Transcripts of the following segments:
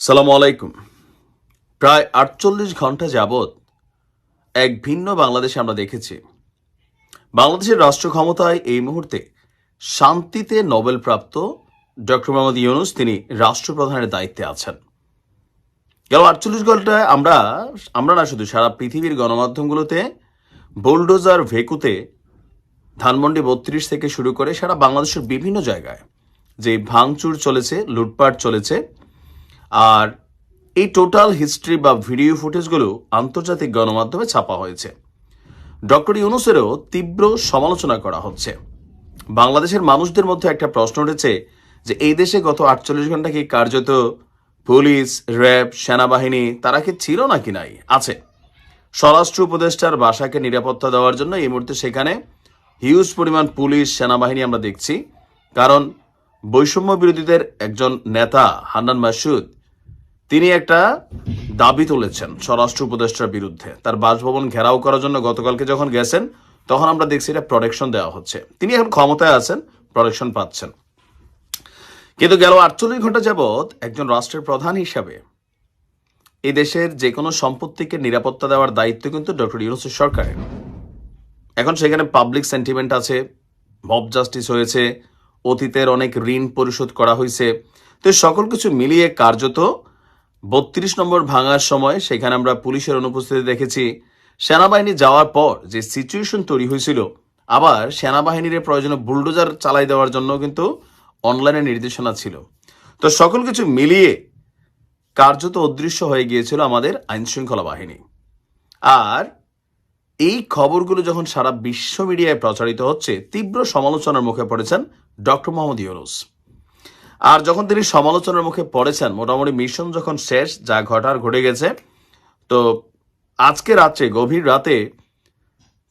সালাম আলাইকুম। প্রায় আটচল্লিশ ঘণ্টা যাবৎ এক ভিন্ন বাংলাদেশে আমরা দেখেছি। বাংলাদেশের রাষ্ট্র ক্ষমতায় এই মুহূর্তে শান্তিতে নোবেলপ্রাপ্ত ডক্টর মোহাম্মদ ইউনুস তিনি রাষ্ট্রপ্রধানের দায়িত্বে আছেন। গেল আটচল্লিশ ঘন্টায় আমরা আমরা না শুধু, সারা পৃথিবীর গণমাধ্যমগুলোতে, বোলডোজার ভেকুতে ধানমন্ডি বত্রিশ থেকে শুরু করে সারা বাংলাদেশের বিভিন্ন জায়গায় যে ভাঙচুর চলেছে, লুটপাট চলেছে আর এই টোটাল হিস্ট্রি বা ভিডিও ফুটেজগুলো আন্তর্জাতিক গণমাধ্যমে ছাপা হয়েছে। ডক্টর ইউনুসেরও তীব্র সমালোচনা করা হচ্ছে। বাংলাদেশের মানুষদের মধ্যে একটা প্রশ্ন উঠেছে যে, এই দেশে গত আটচল্লিশ ঘণ্টা কি কার্যত পুলিশ, র্যাব, সেনাবাহিনী তারা কি ছিল নাকি নাই? আছে। স্বরাষ্ট্র উপদেষ্টার বাসাকে নিরাপত্তা দেওয়ার জন্য এই মুহূর্তে সেখানে হিউজ পরিমাণ পুলিশ, সেনাবাহিনী আমরা দেখছি। কারণ বৈষম্য বিরোধীদের একজন নেতা, হান্নান মাসুদ তিনি একটা দাবি তুলেছেন স্বরাষ্ট্র উপদেষ্টার বিরুদ্ধে। তার বাসভবন ঘেরাও করার জন্য গতকালকে যখন গেছেন, তখন আমরা দেখছি এটা প্রোটেকশন দেওয়া হচ্ছে। তিনি এখন ক্ষমতায় আছেন প্রোটেকশন পাচ্ছেন। কিন্তু গেল আটচল্লিশ ঘণ্টা যাবৎ একজন রাষ্ট্রের প্রধান হিসাবে এই দেশের যে কোনো সম্পত্তিকে নিরাপত্তা দেওয়ার দায়িত্ব কিন্তু ডক্টর ইউনুসের সরকারের। এখন সেখানে পাবলিক সেন্টিমেন্ট আছে মব জাস্টিস হয়েছে, অতীতের অনেক ঋণ পরিশোধ করা হয়েছে। তো সকল কিছু মিলিয়ে কার্যত বত্রিশ নম্বর ভাঙার সময় সেখানে আমরা পুলিশের অনুপস্থিতি দেখেছি। সেনাবাহিনী যাওয়ার পর যে সিচুয়েশন তৈরি হয়েছিল, আবার সেনাবাহিনীর প্রয়োজনে বুলডোজার চালাই দেওয়ার জন্য কিন্তু অনলাইনে নির্দেশনা ছিল। তো সকল কিছু মিলিয়ে কার্যত অদৃশ্য হয়ে গিয়েছিল আমাদের আইনশৃঙ্খলা বাহিনী। আর এই খবরগুলো যখন সারা বিশ্ব মিডিয়ায় প্রচারিত হচ্ছে, তীব্র সমালোচনার মুখে পড়েছেন ডক্টর মোহাম্মদ ইউনুস। আর যখন তিনি সমালোচনার মুখে পড়েছেন, মোটামুটি মিশন যখন শেষ, যা ঘটার ঘটে গেছে, তো আজকে রাত্রে, গভীর রাতে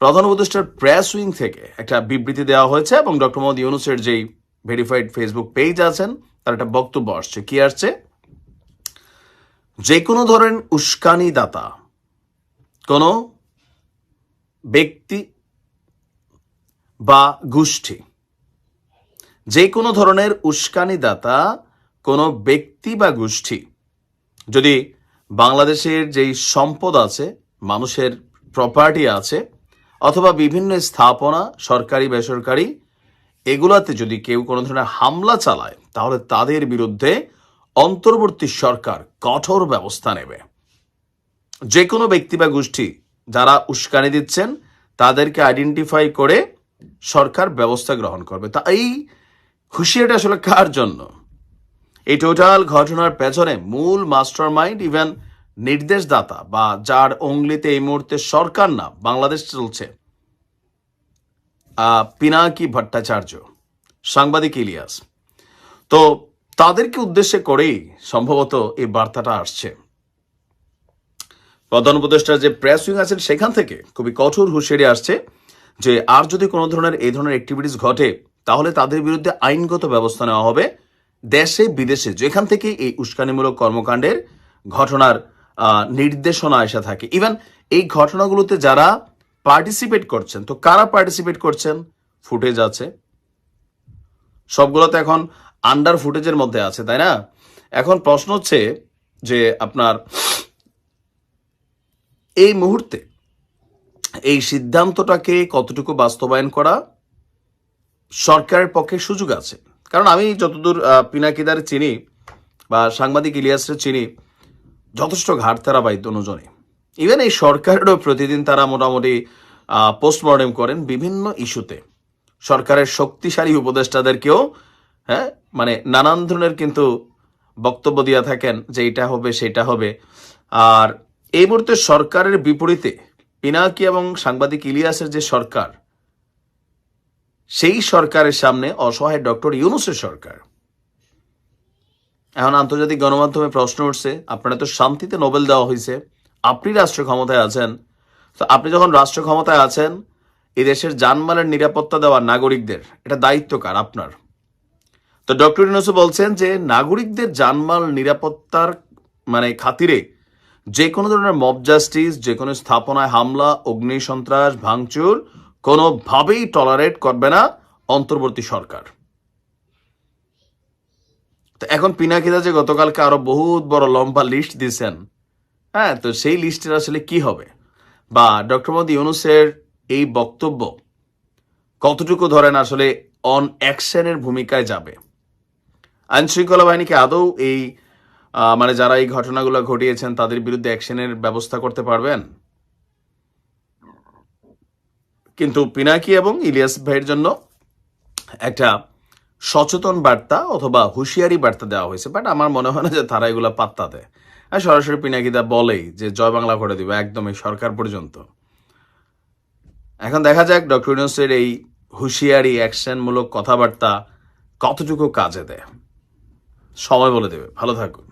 প্রধান উপদেষ্টার প্রেস উইং থেকে একটা বিবৃতি দেওয়া হয়েছে এবং ডক্টর মোহাম্মদ ইউনুসের যেই ভেরিফাইড ফেসবুক পেজ আছেন, তার একটা বক্তব্য আসছে। কি আসছে? যে কোনো ধরনের উস্কানি দাতা কোনো ব্যক্তি বা গোষ্ঠী যে কোনো ধরনের উস্কানিদাতা কোনো ব্যক্তি বা গোষ্ঠী যদি বাংলাদেশের যেই সম্পদ আছে, মানুষের প্রপার্টি আছে, অথবা বিভিন্ন স্থাপনা, সরকারি, বেসরকারি, এগুলাতে যদি কেউ কোনো ধরনের হামলা চালায়, তাহলে তাদের বিরুদ্ধে অন্তর্বর্তী সরকার কঠোর ব্যবস্থা নেবে। যে কোনো ব্যক্তি বা গোষ্ঠী যারা উস্কানি দিচ্ছেন, তাদেরকে আইডেন্টিফাই করে সরকার ব্যবস্থা গ্রহণ করবে। তা এই হুঁশিয়ারিটা আসলে কার জন্য? এই টোটাল ঘটনার পেছনে মূল মাস্টার মাইন্ড ইভেন নির্দেশদাতা বা যার অঙ্গলিতে এই মুহূর্তে সরকার না, বাংলাদেশ চলছে। পিনাকি ভট্টাচার্য, সাংবাদিক ইলিয়াস। তো তাদেরকে উদ্দেশ্য করেই সম্ভবত এই বার্তাটা আসছে। প্রধান উপদেষ্টার যে প্রেস উইং আছেন সেখান থেকে খুবই কঠোর হুঁশিয়ারি আসছে যে, আর যদি কোনো ধরনের, এই ধরনের অ্যাক্টিভিটিস ঘটে তাহলে তাদের বিরুদ্ধে আইনগত ব্যবস্থা নেওয়া হবে দেশে, বিদেশে। যেখান থেকে এই উস্কানিমূলক কর্মকাণ্ডের ঘটনার নির্দেশনা এসে থাকে। ইভেন এই ঘটনাগুলোতে যারা পার্টিসিপেট করছেন, তো কারা পার্টিসিপেট করছেন? ফুটেজ আছে। সবগুলো তো এখন আন্ডার ফুটেজের মধ্যে আছে, তাই না? এখন প্রশ্ন হচ্ছে যে আপনার এই মুহূর্তে এই সিদ্ধান্তটাকে কতটুকু বাস্তবায়ন করা সরকারের পক্ষে সুযোগ আছে। কারণ আমি যতদূর পিনাকিদার চিনি বা সাংবাদিক ইলিয়াসের চিনি, যথেষ্ট ঘাট তারা বাই দুজনে ইভেন এই সরকারেরও প্রতিদিন তারা মোটামুটি পোস্টমর্টেম করেন বিভিন্ন ইস্যুতে। সরকারের শক্তিশালী উপদেষ্টাদেরকেও হ্যাঁ মানে নানান ধরনের কিন্তু বক্তব্য দিয়া থাকেন যে এটা হবে, সেটা হবে। আর এই মুহূর্তে সরকারের বিপরীতে পিনাকি এবং সাংবাদিক ইলিয়াসের যে সরকার সেই সরকারের সামনে অসহায় ডক্টর ইউনুসের সরকার। এখন আন্তর্জাতিক গণমাধ্যমে প্রশ্ন উঠছে, আপনারা তো শান্তিতে নোবেল দেওয়া হয়েছে, আপনি রাষ্ট্র ক্ষমতায় আছেন। তো আপনি যখন রাষ্ট্র ক্ষমতায় আছেন এই দেশের জানমালের নিরাপত্তা দেওয়া নাগরিকদের, এটা দায়িত্ব কার? আপনার। তো ডক্টর ইউনুসু বলছেন যে, নাগরিকদের জানমাল নিরাপত্তার মানে খাতিরে যে কোনো ধরনের মব জাস্টিস, যে কোনো স্থাপনায় হামলা অগ্নি সন্ত্রাস ভাঙচুর কোনোভাবেই টলারেট করবে না অন্তর্বর্তী সরকার। তো এখন পিনাকিদা যে গতকালকে আরও বহুত বড় লম্বা লিস্ট দিয়েছেন হ্যাঁ তো সেই লিস্টের আসলে কি হবে? বা ডক্টর মোদী ইউনুসের এই বক্তব্য কতটুকু ধরেন আসলে অন অ্যাকশনের ভূমিকায় যাবে? আইন শৃঙ্খলা বাহিনীকে আদৌ এই মানে যারা এই ঘটনাগুলো ঘটিয়েছেন, তাদের বিরুদ্ধে অ্যাকশনের ব্যবস্থা করতে পারবেন? কিন্তু পিনাকি এবং ইলিয়াস ভাইয়ের জন্য একটা সচেতন বার্তা অথবা হুঁশিয়ারি বার্তা দেওয়া হয়েছে বাট আমার মনে হয় না যে তারা এগুলো পাত্তা দেয়। আর সরাসরি পিনাকিদা বলেই যে জয় বাংলা করে দিবে একদমই সরকার পর্যন্ত। এখন দেখা যাক ডক্টর ইউনুসের এই হুঁশিয়ারি অ্যাকশনমূলক কথাবার্তা কতটুকু কাজে দেয়। সময় বলে দেবে। ভালো থাকুন।